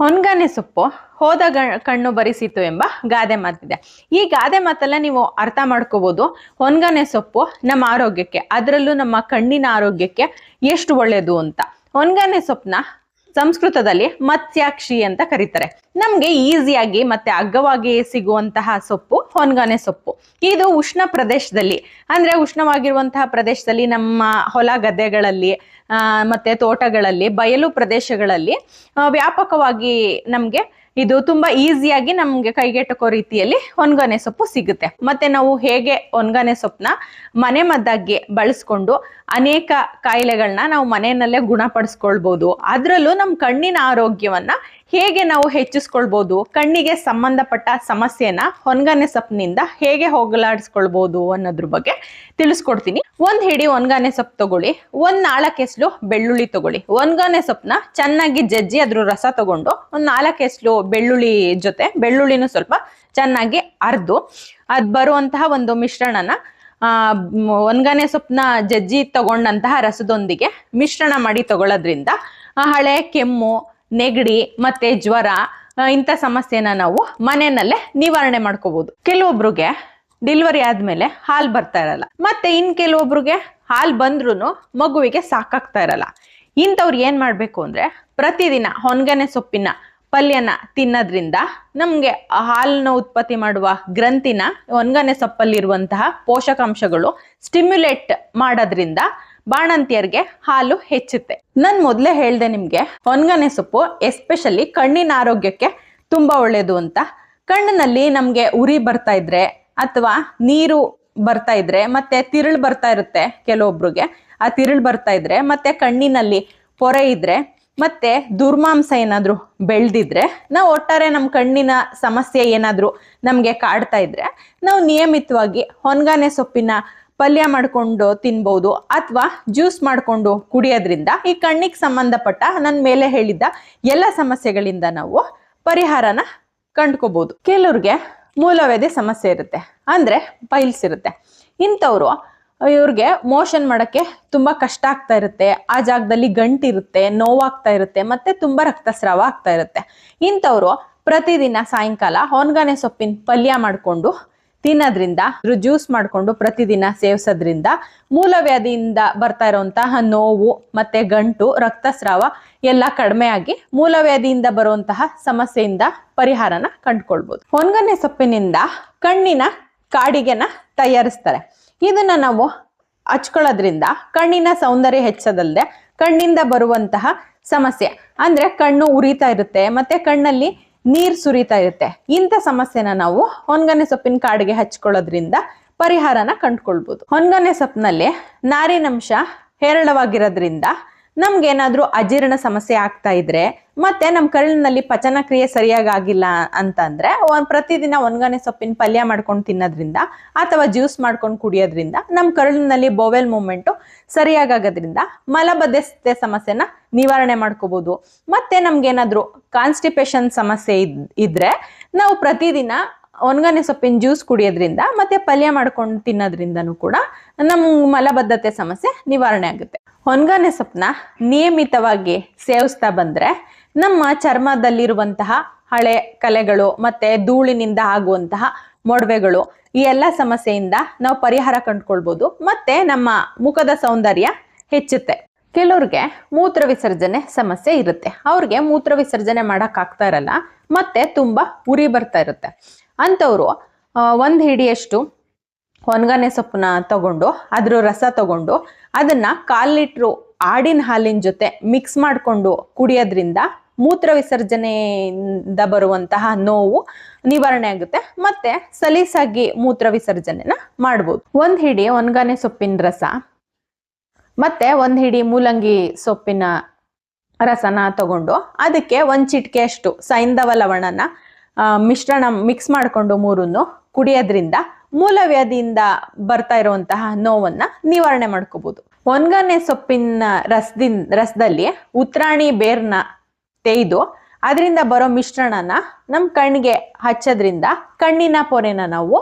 ಹೊನ್ಗಾನೆ ಸೊಪ್ಪು, ಹೋದ ಕಣ್ಣು ಬರಿಸಿತು ಎಂಬ ಗಾದೆ ಮಾತಿದೆ. ಈ ಗಾದೆ ಮಾತೆಲ್ಲ ನೀವು ಅರ್ಥ ಮಾಡ್ಕೋಬಹುದು ಹೊನ್ಗಾನೆ ಸೊಪ್ಪು ನಮ್ಮ ಆರೋಗ್ಯಕ್ಕೆ, ಅದರಲ್ಲೂ ನಮ್ಮ ಕಣ್ಣಿನ ಆರೋಗ್ಯಕ್ಕೆ ಎಷ್ಟು ಒಳ್ಳೆಯದು ಅಂತ. ಹೊನ್ಗಾನೆ ಸೊಪ್ಪನ್ನ ಸಂಸ್ಕೃತದಲ್ಲಿ ಮತ್ಸ್ಯಾಕ್ಷಿ ಅಂತ ಕರೀತಾರೆ. ನಮ್ಗೆ ಈಸಿಯಾಗಿ ಮತ್ತೆ ಅಗ್ಗವಾಗಿ ಸಿಗುವಂತಹ ಸೊಪ್ಪು, ಹೊನ್ಗಾನೆ ಸೊಪ್ಪು. ಇದು ಉಷ್ಣ ಪ್ರದೇಶದಲ್ಲಿ, ಅಂದ್ರೆ ಉಷ್ಣವಾಗಿರುವಂತಹ ಪ್ರದೇಶದಲ್ಲಿ ನಮ್ಮ ಹೊಲ ಗದ್ದೆಗಳಲ್ಲಿ ಮತ್ತೆ ತೋಟಗಳಲ್ಲಿ, ಬಯಲು ಪ್ರದೇಶಗಳಲ್ಲಿ ವ್ಯಾಪಕವಾಗಿ ನಮ್ಗೆ ಇದು ತುಂಬಾ ಈಸಿಯಾಗಿ ನಮ್ಗೆ ಕೈಗೆಟಕೋ ರೀತಿಯಲ್ಲಿ ಒಣಗನೆ ಸೊಪ್ಪು ಸಿಗುತ್ತೆ. ಮತ್ತೆ ನಾವು ಹೇಗೆ ಒಣಗನೆ ಸೊಪ್ಪನ್ನ ಮನೆ ಮದ್ದಾಗಿ ಬಳಸ್ಕೊಂಡು ಅನೇಕ ಕಾಯಿಲೆಗಳನ್ನ ನಾವು ಮನೆಯಲ್ಲೇ ಗುಣಪಡಿಸ್ಕೊಳ್ಬಹುದು ಅದರಲ್ಲೂ ನಮ್ಮ ಕಣ್ಣಿನ ಆರೋಗ್ಯವನ್ನ ಹೇಗೆ ನಾವು ಹೆಚ್ಚಿಸ್ಕೊಳ್ಬೋದು, ಕಣ್ಣಿಗೆ ಸಂಬಂಧಪಟ್ಟ ಸಮಸ್ಯೆನ ಹೊನ್ಗಾನೆ ಸೊಪ್ಪಿನಿಂದ ಹೇಗೆ ಹೋಗಲಾಡಿಸ್ಕೊಳ್ಬೋದು ಅನ್ನೋದ್ರ ಬಗ್ಗೆ ತಿಳಿಸ್ಕೊಡ್ತೀನಿ. ಒಂದ್ ಹಿಡಿ ಒನ್ಗಾನೆ ಸೊಪ್ಪು ತಗೊಳ್ಳಿ, ಒಂದ್ ನಾಲ್ಕು ಎಸ್ಲು ಬೆಳ್ಳುಳ್ಳಿ ತಗೊಳ್ಳಿ. ಒನ್ಗಾನೆ ಸೊಪ್ಪನ್ನ ಚೆನ್ನಾಗಿ ಜಜ್ಜಿ ಅದ್ರ ರಸ ತಗೊಂಡು ಒಂದ್ ನಾಲ್ಕು ಎಸ್ಲು ಬೆಳ್ಳುಳ್ಳಿ ಜೊತೆ, ಬೆಳ್ಳುಳ್ಳಿನೂ ಸ್ವಲ್ಪ ಚೆನ್ನಾಗಿ ಅರ್ದು, ಅದ್ ಬರುವಂತಹ ಒಂದು ಮಿಶ್ರಣನ, ಆ ಒನ್ಗಾನೆ ಸೊಪ್ಪನ್ನ ಜಜ್ಜಿ ತಗೊಂಡಂತಹ ರಸದೊಂದಿಗೆ ಮಿಶ್ರಣ ಮಾಡಿ ತಗೊಳ್ಳೋದ್ರಿಂದ ಹಳೆ ಕೆಮ್ಮು ನೆಗಡಿ ಮತ್ತೆ ಜ್ವರ ಇಂಥ ಸಮಸ್ಯೆನ ನಾವು ಮನೆಯಲ್ಲೇ ನಿವಾರಣೆ ಮಾಡ್ಕೋಬಹುದು ಕೆಲವೊಬ್ರಿಗೆ ಡೆಲಿವರಿ ಆದ್ಮೇಲೆ ಹಾಲು ಬರ್ತಾ ಇರಲ್ಲ. ಮತ್ತೆ ಇನ್ ಕೆಲವೊಬ್ರಿಗೆ ಹಾಲು ಬಂದ್ರೂ ಮಗುವಿಗೆ ಸಾಕಾಗ್ತಾ ಇರಲ್ಲ. ಇಂಥವ್ರು ಏನ್ ಮಾಡ್ಬೇಕು ಅಂದ್ರೆ ಪ್ರತಿದಿನ ಹೊನ್ಗನೆ ಸೊಪ್ಪಿನ ಪಲ್ಯನ ತಿನ್ನೋದ್ರಿಂದ ನಮ್ಗೆ ಹಾಲನ್ನ ಉತ್ಪತ್ತಿ ಮಾಡುವ ಗ್ರಂಥಿನ ಒನ್ಗನೆ ಸೊಪ್ಪಲ್ಲಿರುವಂತಹ ಪೋಷಕಾಂಶಗಳು ಸ್ಟಿಮ್ಯುಲೇಟ್ ಮಾಡೋದ್ರಿಂದ ಬಾಣಂತಿಯರಿಗೆ ಹಾಲು ಹೆಚ್ಚುತ್ತೆ. ನಾನು ಮೊದಲೇ ಹೇಳ್ದೆ ನಿಮ್ಗೆ, ಒನ್ಗನೆ ಸೊಪ್ಪು ಎಸ್ಪೆಷಲಿ ಕಣ್ಣಿನ ಆರೋಗ್ಯಕ್ಕೆ ತುಂಬಾ ಒಳ್ಳೇದು ಅಂತ. ಕಣ್ಣಿನಲ್ಲಿ ನಮ್ಗೆ ಉರಿ ಬರ್ತಾ ಇದ್ರೆ ಅಥವಾ ನೀರು ಬರ್ತಾ ಇದ್ರೆ ಮತ್ತೆ ತಿರುಳು ಬರ್ತಾ ಇರುತ್ತೆ ಕೆಲವೊಬ್ರಿಗೆ. ಆ ತಿರುಳು ಬರ್ತಾ ಇದ್ರೆ ಮತ್ತೆ ಕಣ್ಣಿನಲ್ಲಿ ಪೊರೆ ಇದ್ರೆ ಮತ್ತೆ ದುರ್ಮಾಂಸ ಏನಾದ್ರೂ ಬೆಳೆದಿದ್ರೆ ನಾವು ಒಟ್ಟಾರೆ ನಮ್ಮ ಕಣ್ಣಿನ ಸಮಸ್ಯೆ ಏನಾದ್ರೂ ನಮ್ಗೆ ಕಾಡ್ತಾ ಇದ್ರೆ ನಾವು ನಿಯಮಿತವಾಗಿ ಹೊನ್ಗಾನೆ ಸೊಪ್ಪಿನ ಪಲ್ಯ ಮಾಡ್ಕೊಂಡು ತಿನ್ಬೋದು ಅಥವಾ ಜ್ಯೂಸ್ ಮಾಡ್ಕೊಂಡು ಕುಡಿಯೋದ್ರಿಂದ ಈ ಕಣ್ಣಿಗೆ ಸಂಬಂಧಪಟ್ಟ ನನ್ನ ಮೇಲೆ ಹೇಳಿದ್ದ ಎಲ್ಲ ಸಮಸ್ಯೆಗಳಿಂದ ನಾವು ಪರಿಹಾರನ ಕಂಡ್ಕೋಬೋದು. ಕೆಲವ್ರಿಗೆ ಮೂಲವ್ಯಾಧಿ ಸಮಸ್ಯೆ ಇರುತ್ತೆ. ಅಂದರೆ ಪೈಲ್ಸ್ ಇರುತ್ತೆ. ಇಂಥವ್ರು ಇವ್ರಿಗೆ ಮೋಷನ್ ಮಾಡೋಕ್ಕೆ ತುಂಬ ಕಷ್ಟ ಆಗ್ತಾ ಇರುತ್ತೆ. ಆ ಜಾಗದಲ್ಲಿ ಗಂಟಿರುತ್ತೆ, ನೋವಾಗ್ತಾ ಇರುತ್ತೆ, ಮತ್ತೆ ತುಂಬ ರಕ್ತಸ್ರಾವ ಆಗ್ತಾ ಇರುತ್ತೆ. ಇಂಥವ್ರು ಪ್ರತಿದಿನ ಸಾಯಂಕಾಲ ಹೊನ್ಗಾನೆ ಸೊಪ್ಪಿನ ಪಲ್ಯ ಮಾಡಿಕೊಂಡು ತಿನ್ನೋದ್ರಿಂದ ಜ್ಯೂಸ್ ಮಾಡಿಕೊಂಡು ಪ್ರತಿದಿನ ಸೇವಿಸೋದ್ರಿಂದ ಮೂಲವ್ಯಾಧಿಯಿಂದ ಬರ್ತಾ ಇರುವಂತಹ ನೋವು ಮತ್ತೆ ಗಂಟು, ರಕ್ತಸ್ರಾವ ಎಲ್ಲ ಕಡಿಮೆ ಆಗಿ ಮೂಲವ್ಯಾಧಿಯಿಂದ ಬರುವಂತಹ ಸಮಸ್ಯೆಯಿಂದ ಪರಿಹಾರನ ಕಂಡುಕೊಳ್ಬಹುದು ಹೊನ್ಗನೆ ಸೊಪ್ಪಿನಿಂದ ಕಣ್ಣಿನ ಕಾಡಿಗೆನ ತಯಾರಿಸ್ತಾರೆ. ಇದನ್ನ ನಾವು ಹಚ್ಕೊಳ್ಳೋದ್ರಿಂದ ಕಣ್ಣಿನ ಸೌಂದರ್ಯ ಹೆಚ್ಚದಲ್ಲದೆ ಕಣ್ಣಿಂದ ಬರುವಂತಹ ಸಮಸ್ಯೆ. ಅಂದ್ರೆ ಕಣ್ಣು ಉರಿತಾ ಇರುತ್ತೆ, ಮತ್ತೆ ಕಣ್ಣಲ್ಲಿ ನೀರ್ ಸುರಿತಾ ಇರುತ್ತೆ. ಇಂಥ ಸಮಸ್ಯೆನ ನಾವು ಹೊನ್ಗನೆ ಸೊಪ್ಪಿನ ಕಾಡಿಗೆ ಹಚ್ಕೊಳ್ಳೋದ್ರಿಂದ ಪರಿಹಾರನ ಕಂಡ್ಕೊಳ್ಬಹುದು ಹೊನ್ಗನೆ ಸೊಪ್ಪಿನಲ್ಲಿ ನಾರಿನಂಶ ಹೇರಳವಾಗಿರೋದ್ರಿಂದ ನಮ್ಗೇನಾದ್ರೂ ಅಜೀರ್ಣ ಸಮಸ್ಯೆ ಆಗ್ತಾ ಇದ್ರೆ ಮತ್ತೆ ನಮ್ಮ ಕರುಳಿನಲ್ಲಿ ಪಚನ ಕ್ರಿಯೆ ಸರಿಯಾಗಿ ಆಗಿಲ್ಲ ಅಂತಂದ್ರೆ ಒಂದ್ ಪ್ರತಿದಿನ ಒಣಗನೆ ಸೊಪ್ಪಿನ ಪಲ್ಯ ಮಾಡ್ಕೊಂಡು ತಿನ್ನೋದ್ರಿಂದ ಅಥವಾ ಜ್ಯೂಸ್ ಮಾಡ್ಕೊಂಡು ಕುಡಿಯೋದ್ರಿಂದ ನಮ್ಮ ಕರುಳಿನಲ್ಲಿ ಬೋವೆಲ್ ಮೂಮೆಂಟು ಸರಿಯಾಗೋದ್ರಿಂದ ಮಲಬದ್ಧತೆ ಸಮಸ್ಯೆನ ನಿವಾರಣೆ ಮಾಡ್ಕೋಬಹುದು ಮತ್ತೆ ನಮ್ಗೇನಾದ್ರೂ ಕಾನ್ಸ್ಟಿಪೇಷನ್ ಸಮಸ್ಯೆ ಇದ್, ಇದ್ರೆ ನಾವು ಪ್ರತಿದಿನ ಒಣಗನೆ ಸೊಪ್ಪಿನ ಜ್ಯೂಸ್ ಕುಡಿಯೋದ್ರಿಂದ ಮತ್ತೆ ಪಲ್ಯ ಮಾಡ್ಕೊಂಡು ತಿನ್ನೋದ್ರಿಂದನೂ ಕೂಡ ನಮ್ಮ ಮಲಬದ್ಧತೆ ಸಮಸ್ಯೆ ನಿವಾರಣೆ ಆಗುತ್ತೆ. ಒಣಗನೆ ಸೊಪ್ಪನ್ನ ನಿಯಮಿತವಾಗಿ ಸೇವಿಸ್ತಾ ಬಂದ್ರೆ ನಮ್ಮ ಚರ್ಮದಲ್ಲಿರುವಂತಹ ಹಳೆ ಕಲೆಗಳು ಮತ್ತೆ ಧೂಳಿನಿಂದ ಆಗುವಂತಹ ಮೊಡವೆಗಳು ಈ ಎಲ್ಲ ಸಮಸ್ಯೆಯಿಂದ ನಾವು ಪರಿಹಾರ ಕಂಡುಕೊಳ್ಬೋದು ಮತ್ತೆ ನಮ್ಮ ಮುಖದ ಸೌಂದರ್ಯ ಹೆಚ್ಚುತ್ತೆ. ಕೆಲವ್ರಿಗೆ ಮೂತ್ರ ವಿಸರ್ಜನೆ ಸಮಸ್ಯೆ ಇರುತ್ತೆ. ಅವ್ರಿಗೆ ಮೂತ್ರ ವಿಸರ್ಜನೆ ಮಾಡೋಕ್ಕಾಗ್ತಾ ಇರಲ್ಲ, ಮತ್ತೆ ತುಂಬಾ ಉರಿ ಬರ್ತಾ ಇರುತ್ತೆ. ಅಂಥವ್ರು ಒಂದು ಹಿಡಿಯಷ್ಟು ಒಣಗನೆ ಸೊಪ್ಪನ್ನ ತಗೊಂಡು, ಅದ್ರ ರಸ ತಗೊಂಡು, ಅದನ್ನ ಕಾಲ್ ಲೀಟ್ರು ಆಡಿನ ಹಾಲಿನ ಜೊತೆ ಮಿಕ್ಸ್ ಮಾಡಿಕೊಂಡು ಕುಡಿಯೋದ್ರಿಂದ ಮೂತ್ರ ವಿಸರ್ಜನೆಯಿಂದ ಬರುವಂತಹ ನೋವು ನಿವಾರಣೆ ಆಗುತ್ತೆ. ಮತ್ತೆ ಸಲೀಸಾಗಿ ಮೂತ್ರ ವಿಸರ್ಜನೆನ ಮಾಡ್ಬೋದು. ಒಂದ್ ಹಿಡಿ ಒಣಗನೆ ಸೊಪ್ಪಿನ ರಸ, ಮತ್ತೆ ಒಂದ್ ಹಿಡಿ ಮೂಲಂಗಿ ಸೊಪ್ಪಿನ ರಸನ ತಗೊಂಡು, ಅದಕ್ಕೆ ಒಂದ್ ಚಿಟಿಕೆಯಷ್ಟು ಸೈಂಧವ ಲವಣನ ಮಿಶ್ರಣ ಮಿಕ್ಸ್ ಮಾಡಿಕೊಂಡು ಮೂರನ್ನು ಕುಡಿಯೋದ್ರಿಂದ ಮೂಲವ್ಯಾಧಿಯಿಂದ ಬರ್ತಾ ಇರುವಂತಹ ನೋವನ್ನ ನಿವಾರಣೆ ಮಾಡ್ಕೋಬಹುದು ಒಣಗನೆ ಸೊಪ್ಪಿನ ರಸದಿಂದ ರಸದಲ್ಲಿ ಉತ್ರಾಣಿ ಬೇರ್ನ ತೆಗೆದು ಅದರಿಂದ ಬರೋ ಮಿಶ್ರಣನ ನಮ್ಮ ಕಣ್ಣಿಗೆ ಹಚ್ಚೋದ್ರಿಂದ ಕಣ್ಣಿನ ಪೊರೆನ ನಾವು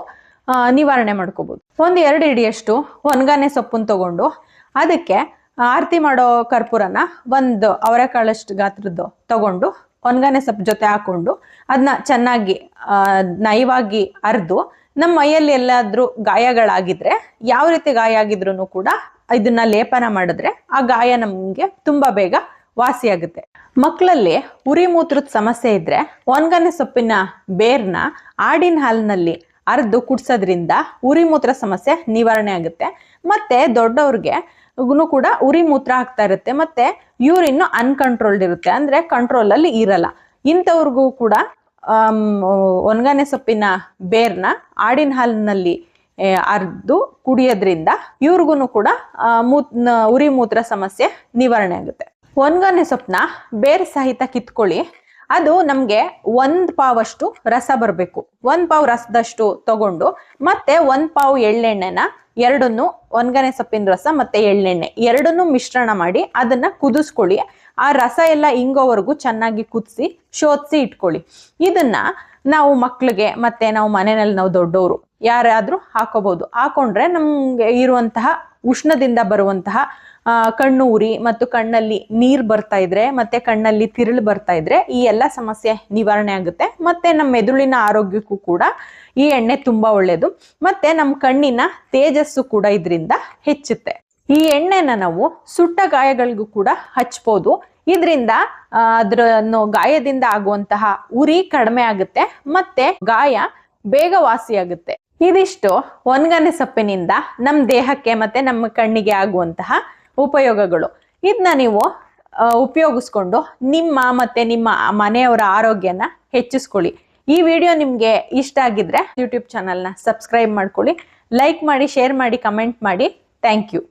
ನಿವಾರಣೆ ಮಾಡ್ಕೋಬಹುದು ಒಂದು ಎರಡು ಹಿಡಿಯಷ್ಟು ಒಣಗನೆ ಸೊಪ್ಪನ್ನು ತಗೊಂಡು ಅದಕ್ಕೆ ಆರತಿ ಮಾಡೋ ಕರ್ಪೂರನ ಒಂದು ಅವರೆಕಾಳಷ್ಟು ಗಾತ್ರದ್ದು ತಗೊಂಡು ಒಣಗನೆ ಸೊಪ್ಪು ಜೊತೆ ಹಾಕೊಂಡು ಅದನ್ನ ಚೆನ್ನಾಗಿ ಆ, ನಯವಾಗಿ ಅರ್ದು ನಮ್ಮ ಮೈಯಲ್ಲಿ ಎಲ್ಲಾದ್ರೂ ಗಾಯಗಳಾಗಿದ್ರೆ ಯಾವ ರೀತಿ ಗಾಯ ಆಗಿದ್ರು ಕೂಡ ಇದನ್ನ ಲೇಪನ ಮಾಡಿದ್ರೆ ಆ ಗಾಯ ನಮ್ಗೆ ತುಂಬಾ ಬೇಗ ವಾಸಿಯಾಗುತ್ತೆ ಮಕ್ಕಳಲ್ಲಿ ಉರಿ ಮೂತ್ರದ ಸಮಸ್ಯೆ ಇದ್ರೆ ಒಣಗನೆ ಸೊಪ್ಪಿನ ಬೇರ್ನ ಆಡಿನ ಹಾಲಿನಲ್ಲಿ ಅರ್ದು ಕುಡ್ಸೋದ್ರಿಂದ ಉರಿ ಮೂತ್ರ ಸಮಸ್ಯೆ ನಿವಾರಣೆ ಆಗುತ್ತೆ. ಮತ್ತೆ ದೊಡ್ಡವ್ರಿಗೆ ಕೂಡ ಉರಿ ಮೂತ್ರ ಆಗ್ತಾ ಇರುತ್ತೆ. ಮತ್ತೆ ಯೂರಿನ್ ಅನ್ಕಂಟ್ರೋಲ್ಡ್ ಇರುತ್ತೆ. ಅಂದ್ರೆ ಕಂಟ್ರೋಲ್ ಅಲ್ಲಿ ಇರಲ್ಲ. ಇಂಥವ್ರಿಗೂ ಕೂಡ ಒಣಗಾನೆ ಸೊಪ್ಪಿನ ಬೇರ್ನ ಆಡಿನ ಹಾಲಿನಲ್ಲಿ ಅರ್ದು ಕುಡಿಯೋದ್ರಿಂದ ಇವ್ರಿಗೂ ಕೂಡ ಮೂತ್ ಉರಿ ಮೂತ್ರ ಸಮಸ್ಯೆ ನಿವಾರಣೆ ಆಗುತ್ತೆ. ಒಣಗಾನೆ ಸೊಪ್ಪನ್ನ ಬೇರ್ ಸಹಿತ ಕಿತ್ಕೊಳ್ಳಿ. ಅದು ನಮ್ಗೆ ಒಂದ್ ಪಾವಷ್ಟು ರಸ ಬರಬೇಕು. ಒಂದ್ ಪಾವ್ ರಸದಷ್ಟು ತಗೊಂಡು ಮತ್ತೆ ಒಂದ್ ಪಾವ್ ಎಳ್ಳೆಣ್ಣೆನ ಎರಡನ್ನು ಒಣಗನೆ ಸೊಪ್ಪಿನ ರಸ ಮತ್ತೆ ಎಳ್ಳೆಣ್ಣೆ ಎರಡನ್ನೂ ಮಿಶ್ರಣ ಮಾಡಿ ಅದನ್ನ ಕುದಿಸ್ಕೊಳ್ಳಿ. ಆ ರಸ ಎಲ್ಲ ಇಂಗೋವರೆಗೂ ಚೆನ್ನಾಗಿ ಕುದಿಸಿ ಶೋಧಿಸಿ ಇಟ್ಕೊಳ್ಳಿ. ಇದನ್ನ ನಾವು ಮಕ್ಳಿಗೆ ಮತ್ತೆ ನಾವು ಮನೆಯಲ್ಲಿ ನಾವು ದೊಡ್ಡವರು ಯಾರಾದ್ರೂ ಹಾಕೋಬಹುದು ಹಾಕೊಂಡ್ರೆ ನಮ್ಗೆ ಇರುವಂತಹ ಉಷ್ಣದಿಂದ ಬರುವಂತಹ ಕಣ್ಣು ಉರಿ ಮತ್ತು ಕಣ್ಣಲ್ಲಿ ನೀರ್ ಬರ್ತಾ ಇದ್ರೆ, ಮತ್ತೆ ಕಣ್ಣಲ್ಲಿ ತಿರುಳು ಬರ್ತಾ ಇದ್ರೆ ಈ ಎಲ್ಲ ಸಮಸ್ಯೆ ನಿವಾರಣೆ ಆಗುತ್ತೆ. ಮತ್ತೆ ನಮ್ಮ ಮೆದುಳಿನ ಆರೋಗ್ಯಕ್ಕೂ ಕೂಡ ಈ ಎಣ್ಣೆ ತುಂಬಾ ಒಳ್ಳೇದು. ಮತ್ತೆ ನಮ್ಮ ಕಣ್ಣಿನ ತೇಜಸ್ಸು ಕೂಡ ಇದರಿಂದ ಹೆಚ್ಚುತ್ತೆ. ಈ ಎಣ್ಣೆನ ನಾವು ಸುಟ್ಟ ಗಾಯಗಳಿಗೂ ಕೂಡ ಹಚ್ಬೋದು. ಇದರಿಂದ ಅದರ ಗಾಯದಿಂದ ಆಗುವಂತಹ ಉರಿ ಕಡಿಮೆ ಆಗುತ್ತೆ. ಮತ್ತೆ ಗಾಯ ಬೇಗ ವಾಸಿಯಾಗುತ್ತೆ ಇದಿಷ್ಟು ಒನ್ಗನೆ ಸೊಪ್ಪಿನಿಂದ ನಮ್ಮ ದೇಹಕ್ಕೆ ಮತ್ತೆ ನಮ್ಮ ಕಣ್ಣಿಗೆ ಆಗುವಂತಹ ಉಪಯೋಗಗಳು. ಇದನ್ನ ನೀವು ಉಪಯೋಗಿಸ್ಕೊಂಡು ನಿಮ್ಮ ಮತ್ತೆ ನಿಮ್ಮ ಮನೆಯವರ ಆರೋಗ್ಯನ ಹೆಚ್ಚಿಸ್ಕೊಳ್ಳಿ. ಈ ವಿಡಿಯೋ ನಿಮಗೆ ಇಷ್ಟ ಆಗಿದ್ರೆ ಯೂಟ್ಯೂಬ್ ಚಾನಲ್ನ ಸಬ್ಸ್ಕ್ರೈಬ್ ಮಾಡ್ಕೊಳ್ಳಿ. ಲೈಕ್ ಮಾಡಿ ಶೇರ್ ಮಾಡಿ ಕಮೆಂಟ್ ಮಾಡಿ. Thank you